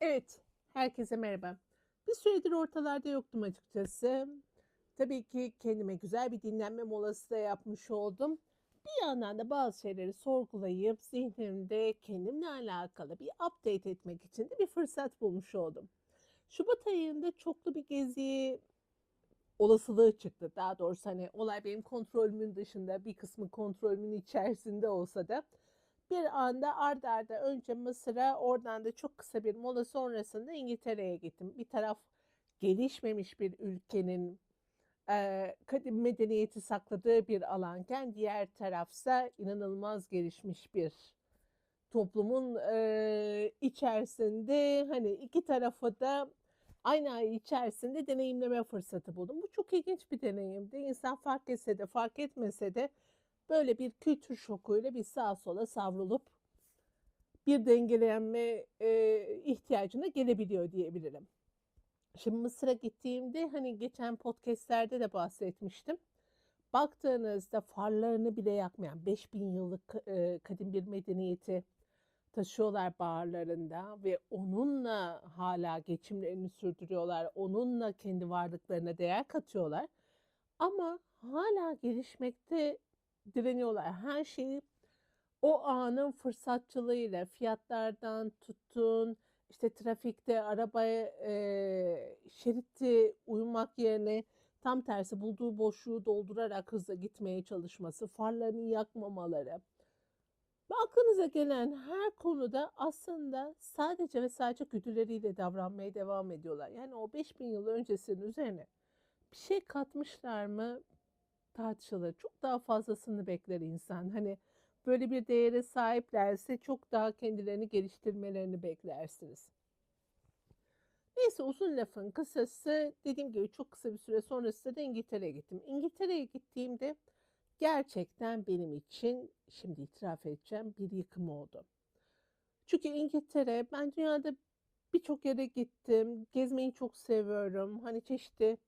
Evet, herkese merhaba. Bir süredir ortalarda yoktum açıkçası. Tabii ki kendime güzel bir dinlenme molası da yapmış oldum. Bir yandan da bazı şeyleri sorgulayıp zihnimde kendimle alakalı bir update etmek için de bir fırsat bulmuş oldum. Şubat ayında çoklu bir gezi olasılığı çıktı. Daha doğrusu hani olay benim kontrolümün dışında bir kısmı kontrolümün içerisinde olsa da bir anda ard arda önce Mısır'a oradan da çok kısa bir mola sonrasında İngiltere'ye gittim. Bir taraf gelişmemiş bir ülkenin eee, kadim medeniyeti sakladığı bir alanken diğer tarafsa inanılmaz gelişmiş bir toplumun eee, içerisinde hani iki tarafı da aynı ay içerisinde deneyimleme fırsatı buldum. Bu çok ilginç bir deneyimdi. İnsan fark etse de fark etmese de böyle bir kültür şokuyla bir sağa sola savrulup bir dengelenme eee, ihtiyacına gelebiliyor diyebilirim. Şimdi Mısır'a gittiğimde hani geçen podcastlerde de bahsetmiştim. Baktığınızda farlarını bile yakmayan 5000 yıllık eee, kadim bir medeniyeti taşıyorlar bağırlarında ve onunla hala geçimlerini sürdürüyorlar. Onunla kendi varlıklarına değer katıyorlar. Ama hala gelişmekte direniyorlar. Her şeyi o anın fırsatçılığıyla fiyatlardan tutun, işte trafikte arabaya eee şeridi uymak yerine tam tersi bulduğu boşluğu doldurarak hızla gitmeye çalışması, farlarını yakmamaları. Ve aklınıza gelen her konuda aslında sadece ve sadece güdüleriyle davranmaya devam ediyorlar. Yani o 5000 yıl öncesinin üzerine bir şey katmışlar mı tartışılır. Çok daha fazlasını bekler insan. Hani böyle bir değere sahiplerse çok daha kendilerini geliştirmelerini beklersiniz. Neyse uzun lafın kısası dediğim gibi çok kısa bir süre sonrasında da İngiltere'ye gittim. İngiltere'ye gittiğimde gerçekten benim için şimdi itiraf edeceğim bir yıkım oldu. Çünkü İngiltere ben dünyada birçok yere gittim. Gezmeyi çok seviyorum. Hani çeşitli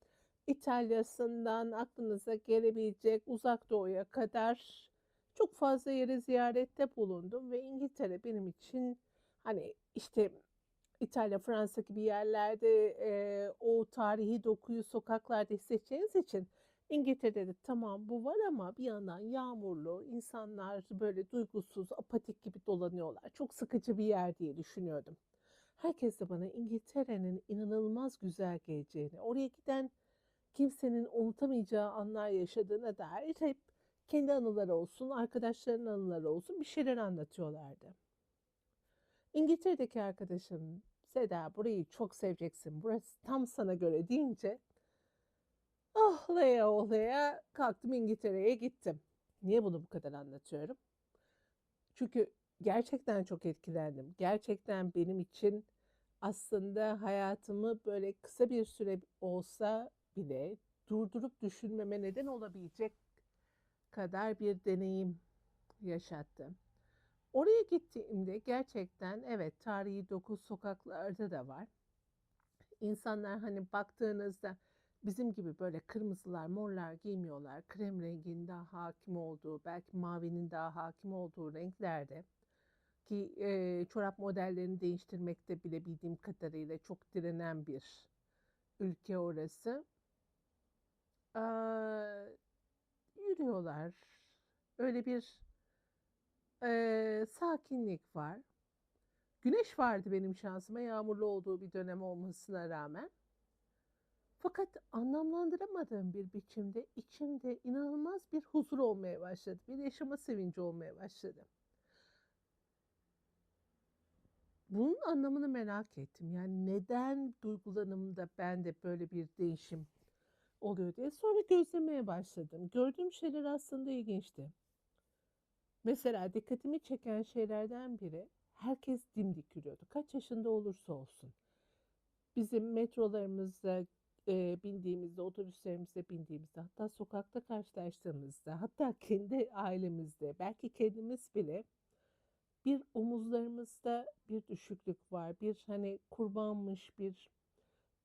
İtalya'sından aklınıza gelebilecek uzak doğuya kadar çok fazla yere ziyarette bulundum ve İngiltere benim için hani işte İtalya, Fransa gibi yerlerde e, o tarihi dokuyu sokaklarda hissedeceğiniz için İngiltere'de de tamam bu var ama bir yandan yağmurlu, insanlar böyle duygusuz, apatik gibi dolanıyorlar. Çok sıkıcı bir yer diye düşünüyordum. Herkes de bana İngiltere'nin inanılmaz güzel geleceğini, oraya giden kimsenin unutamayacağı anlar yaşadığına dair hep kendi anıları olsun, arkadaşlarının anıları olsun bir şeyler anlatıyorlardı. İngiltere'deki arkadaşım Seda burayı çok seveceksin, burası tam sana göre deyince ahlaya ohlaya kalktım İngiltere'ye gittim. Niye bunu bu kadar anlatıyorum? Çünkü gerçekten çok etkilendim. Gerçekten benim için aslında hayatımı böyle kısa bir süre olsa bile durdurup düşünmeme neden olabilecek kadar bir deneyim yaşattı. Oraya gittiğimde gerçekten evet tarihi doku sokaklarda da var. İnsanlar hani baktığınızda bizim gibi böyle kırmızılar, morlar giymiyorlar. Krem renginin daha hakim olduğu, belki mavinin daha hakim olduğu renklerde ki e, çorap modellerini değiştirmekte bile bildiğim kadarıyla çok direnen bir ülke orası. Aa, yürüyorlar. Öyle bir e, sakinlik var. Güneş vardı benim şansıma yağmurlu olduğu bir dönem olmasına rağmen. Fakat anlamlandıramadığım bir biçimde içimde inanılmaz bir huzur olmaya başladı. Bir yaşama sevinci olmaya başladı. Bunun anlamını merak ettim. Yani neden duygulanımda bende böyle bir değişim oluyor diye. Sonra gözlemeye başladım. Gördüğüm şeyler aslında ilginçti. Mesela dikkatimi çeken şeylerden biri herkes dimdik yürüyordu. Kaç yaşında olursa olsun. Bizim metrolarımızda e, bindiğimizde, otobüslerimizde bindiğimizde, hatta sokakta karşılaştığımızda, hatta kendi ailemizde, belki kendimiz bile bir omuzlarımızda bir düşüklük var. Bir hani kurbanmış, bir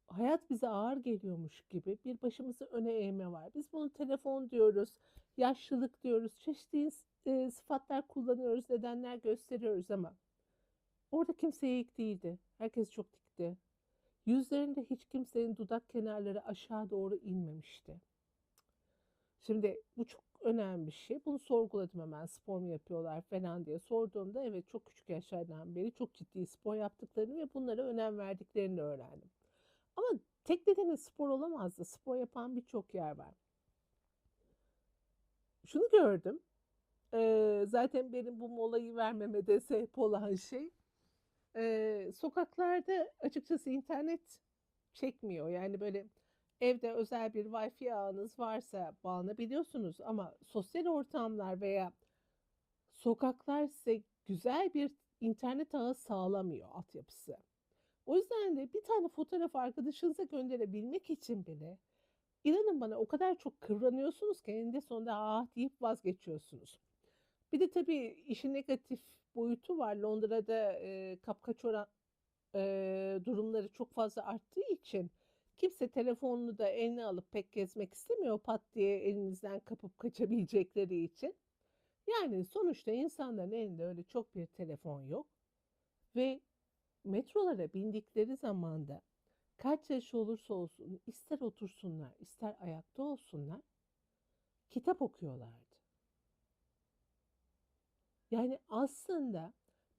hayat bize ağır geliyormuş gibi bir başımızı öne eğme var. Biz bunu telefon diyoruz, yaşlılık diyoruz, çeşitli e, sıfatlar kullanıyoruz, nedenler gösteriyoruz ama Orada kimse eğik değildi. Herkes çok dikti. Yüzlerinde hiç kimsenin dudak kenarları aşağı doğru inmemişti. Şimdi bu çok önemli bir şey. Bunu sorguladım hemen spor mu yapıyorlar falan diye sorduğumda evet çok küçük yaşlardan beri çok ciddi spor yaptıklarını ve bunlara önem verdiklerini öğrendim. Ama tek nedeni spor olamazdı. Spor yapan birçok yer var. Şunu gördüm. Eee, zaten benim bu molayı vermeme de sebep olan şey eee, sokaklarda açıkçası internet çekmiyor. Yani böyle evde özel bir Wi-Fi ağınız varsa bağlanabiliyorsunuz ama sosyal ortamlar veya sokaklar size güzel bir internet ağı sağlamıyor altyapısı. O yüzden de bir tane fotoğraf arkadaşınıza gönderebilmek için bile inanın bana o kadar çok kıvranıyorsunuz ki eninde sonunda ah deyip vazgeçiyorsunuz. Bir de tabii işin negatif boyutu var. Londra'da e, kapkaç oran e, durumları çok fazla arttığı için kimse telefonunu da eline alıp pek gezmek istemiyor pat diye elinizden kapıp kaçabilecekleri için. Yani sonuçta insanların elinde öyle çok bir telefon yok ve metrolara bindikleri zaman da kaç yaş olursa olsun ister otursunlar ister ayakta olsunlar kitap okuyorlardı. Yani aslında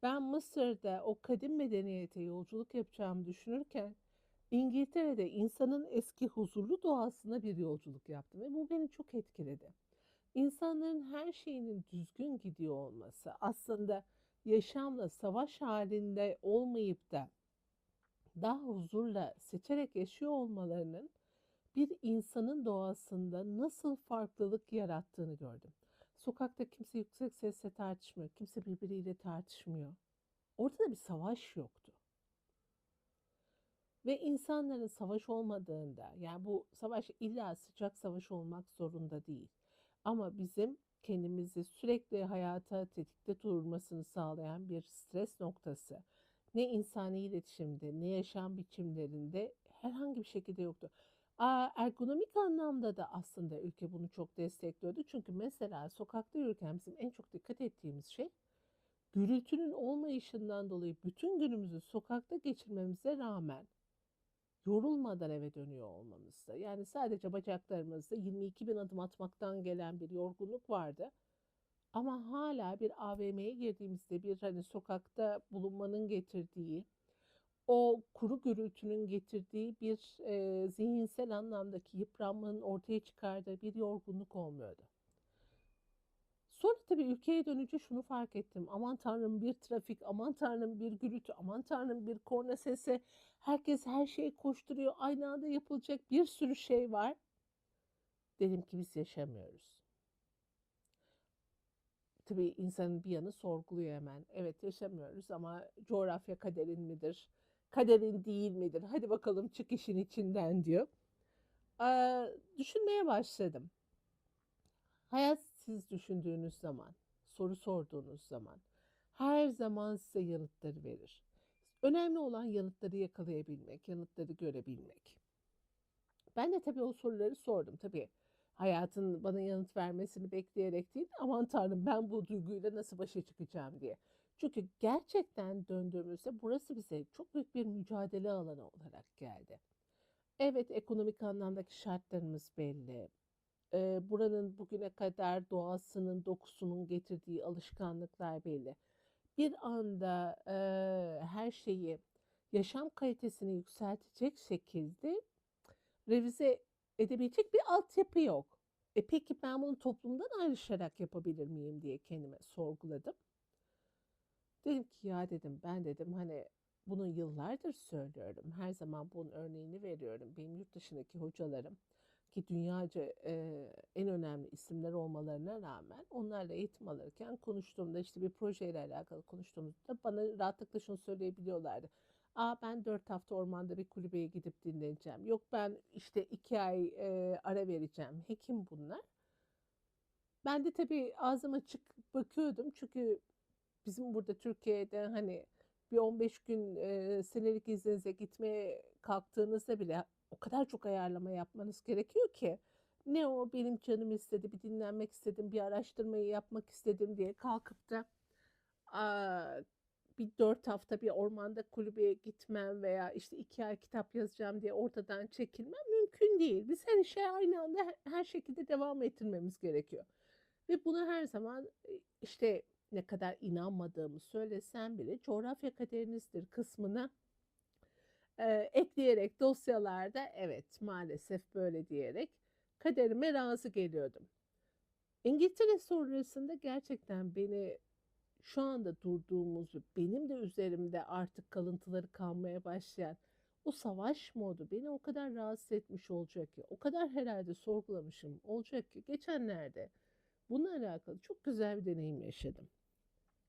ben Mısır'da o kadim medeniyete yolculuk yapacağımı düşünürken İngiltere'de insanın eski huzurlu doğasına bir yolculuk yaptım ve bu beni çok etkiledi. İnsanların her şeyinin düzgün gidiyor olması aslında yaşamla savaş halinde olmayıp da daha huzurla seçerek yaşıyor olmalarının bir insanın doğasında nasıl farklılık yarattığını gördüm. Sokakta kimse yüksek sesle tartışmıyor, kimse birbiriyle tartışmıyor. Ortada bir savaş yoktu. Ve insanların savaş olmadığında, yani bu savaş illa sıcak savaş olmak zorunda değil. Ama bizim kendimizi sürekli hayata tetikte durmasını sağlayan bir stres noktası ne insani iletişimde ne yaşam biçimlerinde herhangi bir şekilde yoktu. Aa, ergonomik anlamda da aslında ülke bunu çok destekliyordu. Çünkü mesela sokakta yürürken bizim en çok dikkat ettiğimiz şey gürültünün olmayışından dolayı bütün günümüzü sokakta geçirmemize rağmen yorulmadan eve dönüyor olmamızda. Yani sadece bacaklarımızda 22 bin adım atmaktan gelen bir yorgunluk vardı. Ama hala bir AVM'ye girdiğimizde bir hani sokakta bulunmanın getirdiği o kuru gürültünün getirdiği bir e, zihinsel anlamdaki yıpranmanın ortaya çıkardığı bir yorgunluk olmuyordu. Sonra tabii ülkeye dönünce şunu fark ettim. Aman tanrım bir trafik, aman tanrım bir gürültü, aman tanrım bir korna sesi. Herkes her şeyi koşturuyor. Aynı anda yapılacak bir sürü şey var. Dedim ki biz yaşamıyoruz. Tabii insanın bir yanı sorguluyor hemen. Evet yaşamıyoruz ama coğrafya kaderin midir? Kaderin değil midir? Hadi bakalım çık işin içinden diyor. Ee, düşünmeye başladım. Hayat siz düşündüğünüz zaman, soru sorduğunuz zaman her zaman size yanıtları verir. Önemli olan yanıtları yakalayabilmek, yanıtları görebilmek. Ben de tabii o soruları sordum. Tabii hayatın bana yanıt vermesini bekleyerek değil, aman tanrım ben bu duyguyla nasıl başa çıkacağım diye. Çünkü gerçekten döndüğümüzde burası bize çok büyük bir mücadele alanı olarak geldi. Evet ekonomik anlamdaki şartlarımız belli. Ee, buranın bugüne kadar doğasının, dokusunun getirdiği alışkanlıklar belli. Bir anda e, her şeyi yaşam kalitesini yükseltecek şekilde revize edebilecek bir altyapı yok. E peki ben bunu toplumdan ayrışarak yapabilir miyim diye kendime sorguladım. Dedim ki ya dedim ben dedim hani bunu yıllardır söylüyorum. Her zaman bunun örneğini veriyorum. Benim yurt dışındaki hocalarım ki dünyaca e, en önemli isimler olmalarına rağmen onlarla eğitim alırken konuştuğumda işte bir projeyle alakalı konuştuğumuzda bana rahatlıkla şunu söyleyebiliyorlardı. Aa ben dört hafta ormanda bir kulübeye gidip dinleneceğim. Yok ben işte iki ay e, ara vereceğim. Hekim bunlar. Ben de tabii ağzım açık bakıyordum. Çünkü bizim burada Türkiye'de hani bir 15 gün e, senelik izninize gitmeye kalktığınızda bile o kadar çok ayarlama yapmanız gerekiyor ki ne o benim canım istedi bir dinlenmek istedim bir araştırmayı yapmak istedim diye kalkıp da aa, bir 4 hafta bir ormanda kulübeye gitmem veya işte 2 ay kitap yazacağım diye ortadan çekilmem mümkün değil. Biz her işe aynı anda her, şekilde devam ettirmemiz gerekiyor. Ve bunu her zaman işte ne kadar inanmadığımı söylesem bile coğrafya kaderinizdir kısmına e, ekleyerek dosyalarda evet maalesef böyle diyerek kaderime razı geliyordum. İngiltere sonrasında gerçekten beni şu anda durduğumuz benim de üzerimde artık kalıntıları kalmaya başlayan o savaş modu beni o kadar rahatsız etmiş olacak ki, o kadar herhalde sorgulamışım olacak ki geçenlerde bununla alakalı çok güzel bir deneyim yaşadım.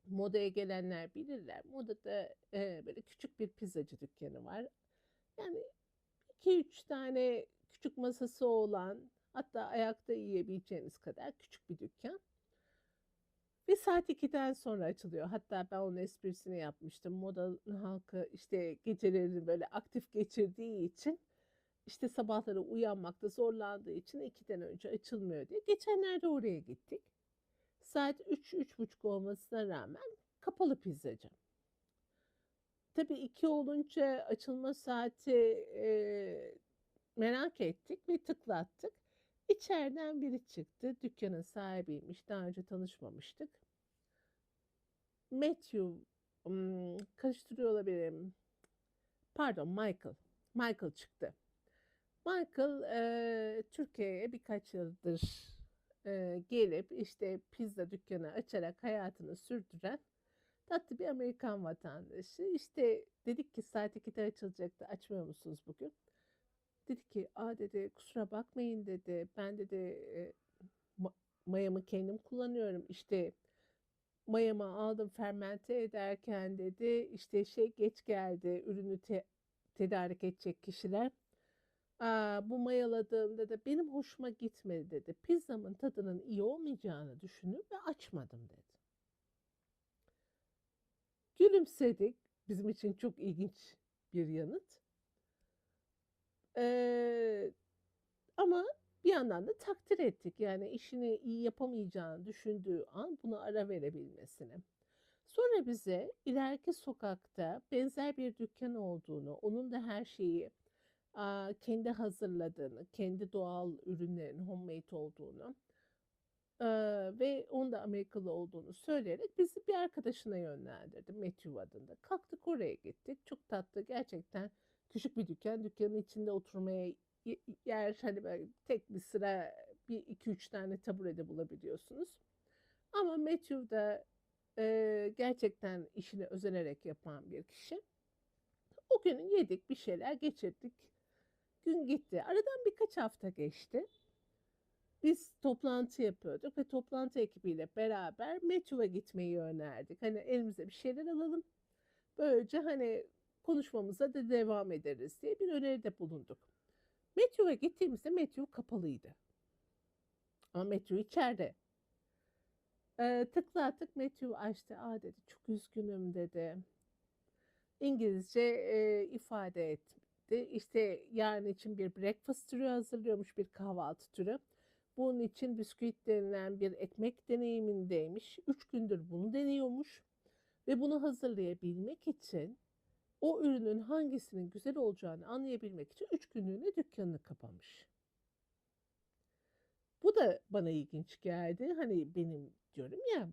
Modaya gelenler bilirler. Modada e, böyle küçük bir pizzacı dükkanı var. Yani iki üç tane küçük masası olan hatta ayakta yiyebileceğiniz kadar küçük bir dükkan. Ve saat 2'den sonra açılıyor. Hatta ben onun esprisini yapmıştım. Moda halkı işte gecelerini böyle aktif geçirdiği için işte sabahları uyanmakta zorlandığı için 2'den önce açılmıyor diye. Geçenlerde oraya gittik. Saat 3-3.30 olmasına rağmen kapalı pizzacı. Tabii 2 olunca açılma saati e, merak ettik ve tıklattık. İçeriden biri çıktı. Dükkanın sahibiymiş. Daha önce tanışmamıştık. Matthew, hmm, karıştırıyor olabilirim. Pardon, Michael. Michael çıktı. Michael e, Türkiye'ye birkaç yıldır e, gelip işte pizza dükkanı açarak hayatını sürdüren tatlı bir Amerikan vatandaşı. İşte dedik ki saat 2'de açılacaktı. Açmıyor musunuz bugün? Dedi ki, aa dedi kusura bakmayın dedi. Ben dedi ma- mayamı kendim kullanıyorum. İşte mayamı aldım fermente ederken dedi işte şey geç geldi ürünü te- tedarik edecek kişiler. Aa, bu mayaladığımda da benim hoşuma gitmedi dedi. Pizzamın tadının iyi olmayacağını düşünüp ve açmadım dedi. Gülümsedik. Bizim için çok ilginç bir yanıt. Ee, ama bir yandan da takdir ettik. Yani işini iyi yapamayacağını düşündüğü an buna ara verebilmesini. Sonra bize ileriki sokakta benzer bir dükkan olduğunu, onun da her şeyi kendi hazırladığını, kendi doğal ürünlerin homemade olduğunu ve onun da Amerikalı olduğunu söyleyerek bizi bir arkadaşına yönlendirdi. Matthew adında. Kalktık oraya gittik. Çok tatlı gerçekten küçük bir dükkan. Dükkanın içinde oturmaya yer hani böyle tek bir sıra bir iki üç tane taburede bulabiliyorsunuz. Ama Matthew da eee, gerçekten işini özenerek yapan bir kişi. O gün yedik bir şeyler geçirdik. Gün gitti. Aradan birkaç hafta geçti. Biz toplantı yapıyorduk ve toplantı ekibiyle beraber Matthew'a gitmeyi önerdik. Hani elimize bir şeyler alalım. Böylece hani konuşmamıza da devam ederiz diye bir öneride bulunduk. Matthew'a gittiğimizde Matthew kapalıydı. Ama Matthew içeride. Ee, tıklattık Matthew açtı. Aa dedi çok üzgünüm dedi. İngilizce e, ifade etti. İşte yarın için bir breakfast türü hazırlıyormuş, bir kahvaltı türü. Bunun için bisküvit denilen bir ekmek deneyimindeymiş. Üç gündür bunu deniyormuş. Ve bunu hazırlayabilmek için o ürünün hangisinin güzel olacağını anlayabilmek için üç günlüğüne dükkanını kapamış. Bu da bana ilginç geldi. Hani benim diyorum ya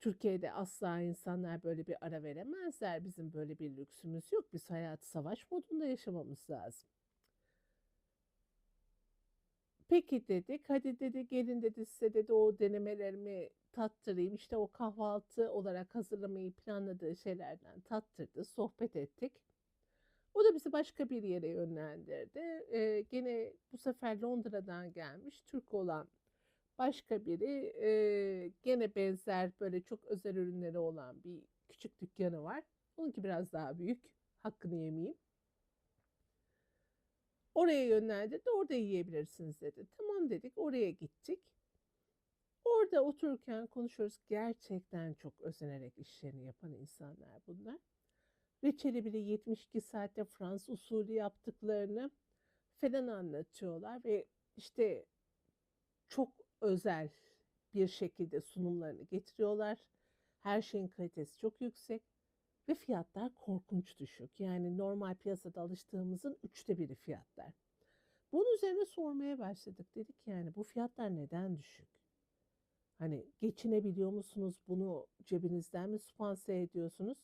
Türkiye'de asla insanlar böyle bir ara veremezler. Bizim böyle bir lüksümüz yok. Biz hayatı savaş modunda yaşamamız lazım. Peki dedik. Hadi dedi gelin dedi size dedi o denemelerimi tattırayım. İşte o kahvaltı olarak hazırlamayı planladığı şeylerden tattırdı. Sohbet ettik. O da bizi başka bir yere yönlendirdi. Ee, gene bu sefer Londra'dan gelmiş Türk olan başka biri e, gene benzer böyle çok özel ürünleri olan bir küçük dükkanı var. Onunki biraz daha büyük. Hakkını yemeyeyim. Oraya yönlendirdi. Orada yiyebilirsiniz dedi. Tamam dedik. Oraya gittik. Orada otururken konuşuyoruz. Gerçekten çok özenerek işlerini yapan insanlar bunlar. Reçeli bile 72 saatte Fransız usulü yaptıklarını falan anlatıyorlar ve işte çok özel bir şekilde sunumlarını getiriyorlar. Her şeyin kalitesi çok yüksek. Ve fiyatlar korkunç düşük. Yani normal piyasada alıştığımızın üçte biri fiyatlar. Bunun üzerine sormaya başladık. Dedik yani bu fiyatlar neden düşük? Hani geçinebiliyor musunuz? Bunu cebinizden mi sponsor ediyorsunuz?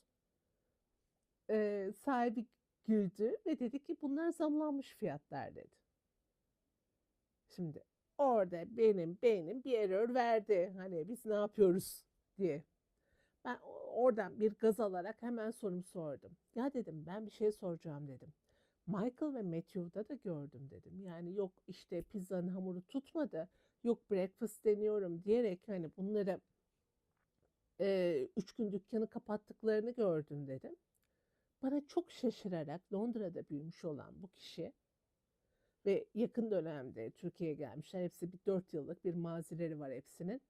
Ee, sahibi güldü ve dedi ki bunlar zamlanmış fiyatlar dedi. Şimdi orada benim beynim bir error verdi. Hani biz ne yapıyoruz diye. Ben oradan bir gaz alarak hemen sorumu sordum. Ya dedim ben bir şey soracağım dedim. Michael ve Matthew'da da gördüm dedim. Yani yok işte pizzanın hamuru tutmadı. Yok breakfast deniyorum diyerek hani bunları e, üç gün dükkanı kapattıklarını gördüm dedim. Bana çok şaşırarak Londra'da büyümüş olan bu kişi ve yakın dönemde Türkiye'ye gelmişler. Hepsi bir dört yıllık bir mazileri var hepsinin.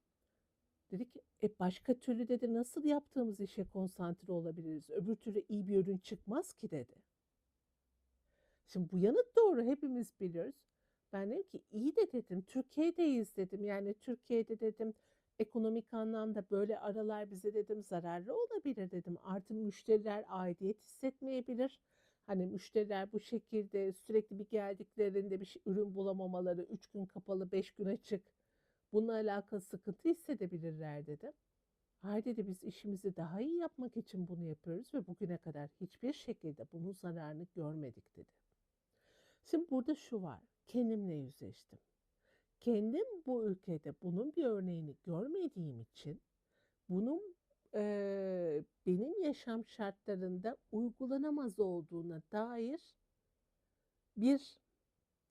Dedi ki e başka türlü dedi nasıl yaptığımız işe konsantre olabiliriz? Öbür türlü iyi bir ürün çıkmaz ki dedi. Şimdi bu yanıt doğru hepimiz biliyoruz. Ben dedim ki iyi de dedim Türkiye'deyiz dedim. Yani Türkiye'de dedim ekonomik anlamda böyle aralar bize dedim zararlı olabilir dedim. Artı müşteriler aidiyet hissetmeyebilir. Hani müşteriler bu şekilde sürekli bir geldiklerinde bir şey, ürün bulamamaları, üç gün kapalı, beş gün açık bununla alakalı sıkıntı hissedebilirler dedim. Hayır dedi biz işimizi daha iyi yapmak için bunu yapıyoruz ve bugüne kadar hiçbir şekilde bunun zararını görmedik dedi. Şimdi burada şu var. Kendimle yüzleştim. Kendim bu ülkede bunun bir örneğini görmediğim için bunun e, benim yaşam şartlarında uygulanamaz olduğuna dair bir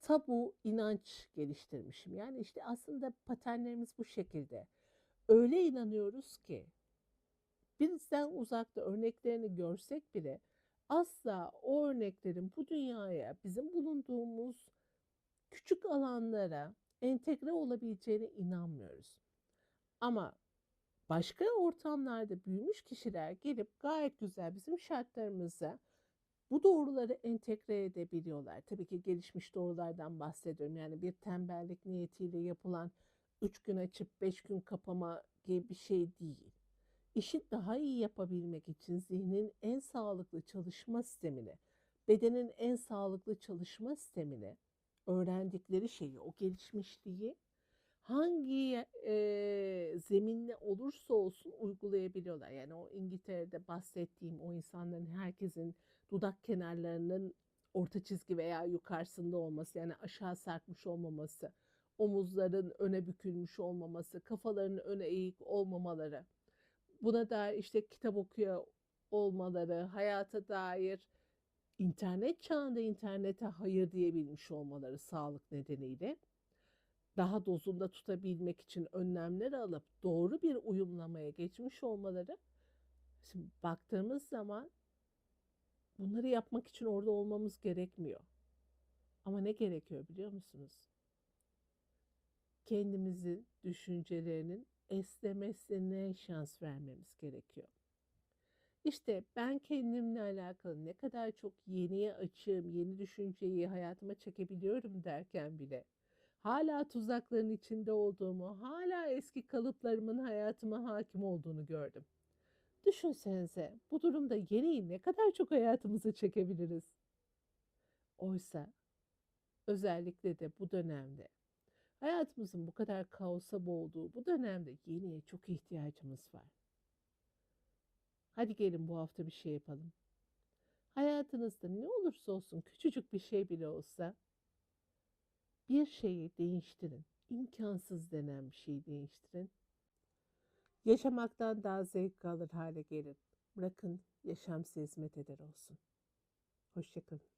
tabu inanç geliştirmişim. Yani işte aslında paternlerimiz bu şekilde. Öyle inanıyoruz ki bizden uzakta örneklerini görsek bile asla o örneklerin bu dünyaya bizim bulunduğumuz küçük alanlara entegre olabileceğine inanmıyoruz. Ama başka ortamlarda büyümüş kişiler gelip gayet güzel bizim şartlarımıza bu doğruları entegre edebiliyorlar. Tabii ki gelişmiş doğrulardan bahsediyorum. Yani bir tembellik niyetiyle yapılan 3 gün açıp 5 gün kapama gibi bir şey değil. İşi daha iyi yapabilmek için zihnin en sağlıklı çalışma sistemini, bedenin en sağlıklı çalışma sistemini, öğrendikleri şeyi, o gelişmişliği hangi e, zeminle olursa olsun uygulayabiliyorlar. Yani o İngiltere'de bahsettiğim o insanların herkesin dudak kenarlarının orta çizgi veya yukarısında olması yani aşağı sarkmış olmaması, omuzların öne bükülmüş olmaması, kafalarının öne eğik olmamaları, buna dair işte kitap okuyor olmaları, hayata dair internet çağında internete hayır diyebilmiş olmaları sağlık nedeniyle daha dozunda tutabilmek için önlemler alıp doğru bir uyumlamaya geçmiş olmaları şimdi baktığımız zaman bunları yapmak için orada olmamız gerekmiyor. Ama ne gerekiyor biliyor musunuz? Kendimizin düşüncelerinin esnemesine şans vermemiz gerekiyor. İşte ben kendimle alakalı ne kadar çok yeniye açığım, yeni düşünceyi hayatıma çekebiliyorum derken bile hala tuzakların içinde olduğumu, hala eski kalıplarımın hayatıma hakim olduğunu gördüm. Düşünsenize bu durumda yeniyi ne kadar çok hayatımıza çekebiliriz. Oysa özellikle de bu dönemde hayatımızın bu kadar kaosa boğduğu bu dönemde yeniye çok ihtiyacımız var. Hadi gelin bu hafta bir şey yapalım. Hayatınızda ne olursa olsun küçücük bir şey bile olsa bir şeyi değiştirin. İmkansız denen bir şeyi değiştirin. Yaşamaktan daha zevk alır hale gelin. Bırakın yaşam size hizmet eder olsun. Hoşçakalın.